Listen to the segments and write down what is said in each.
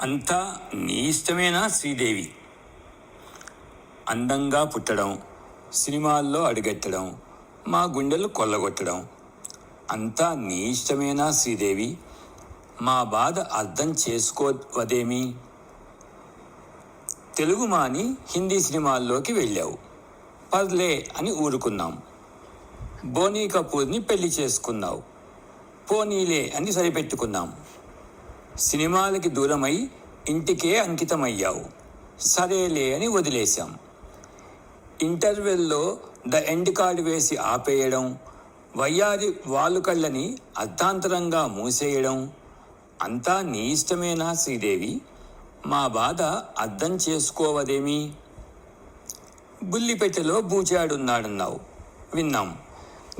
అంతా నీ ఇష్టమేనా శ్రీదేవి? అందంగా పుట్టడం సినిమాల్లో అడుగెట్టడం మా గుండెలు కొల్లగొట్టడం. అంతా నీ ఇష్టమేనా శ్రీదేవి? మా బాధ అర్థం చేసుకోవదేమి? తెలుగు మాని హిందీ సినిమాల్లోకి వెళ్ళావు. పర్లే అని ఊరుకున్నాం. బోనీ కపూర్ని పెళ్ళి చేసుకున్నావు. పోనీలే అని సరిపెట్టుకున్నాం. సినిమాలకి దూరమై ఇంటికే అంకితమయ్యావు. సరేలే అని వదిలేశాం. ఇంటర్వెల్లో ద ఎండ్ కార్డ్ వేసి ఆపేయడం వయ్యారి వాలుకళ్ళని కళ్ళని అర్ధాంతరంగా మూసేయడం అంతా నీ ఇష్టమేనా శ్రీదేవి? మా బాధ అర్థం చేసుకోవదేమి? బుల్లిపెట్టెలో బూచాడున్నాడన్నావు. విన్నాం.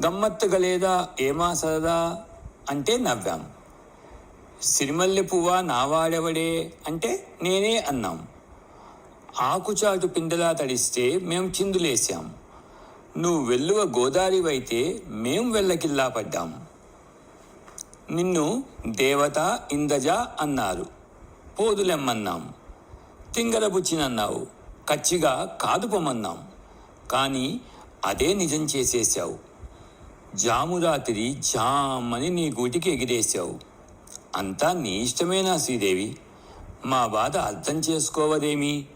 గమ్మత్తుగా లేదా ఏమా సరదా? అంటే నవ్వాం. సిరిమల్లె పువ్వా నావాడెవడే అంటే నేనే అన్నాం. ఆకుచాటు పిందెలా తడిస్తే మేం చిందులేశాం. నువ్వు వెల్లువ గోదావరివైతే మేం వెళ్ళకిల్లా పడ్డాం. నిన్ను దేవత ఇందజ అన్నారు. పోదులెమ్మన్నాం. తింగరబుచ్చినన్నావు. కచ్చిగా కాదుపమన్నాం కానీ అదే నిజం చేసేశావు. జామురాతిరి జామని నీ గూటికి ఎగిరేశావు. అంతా నీ ఇష్టమేనా శ్రీదేవి? మా బాధ అర్థం చేసుకోవదేమి?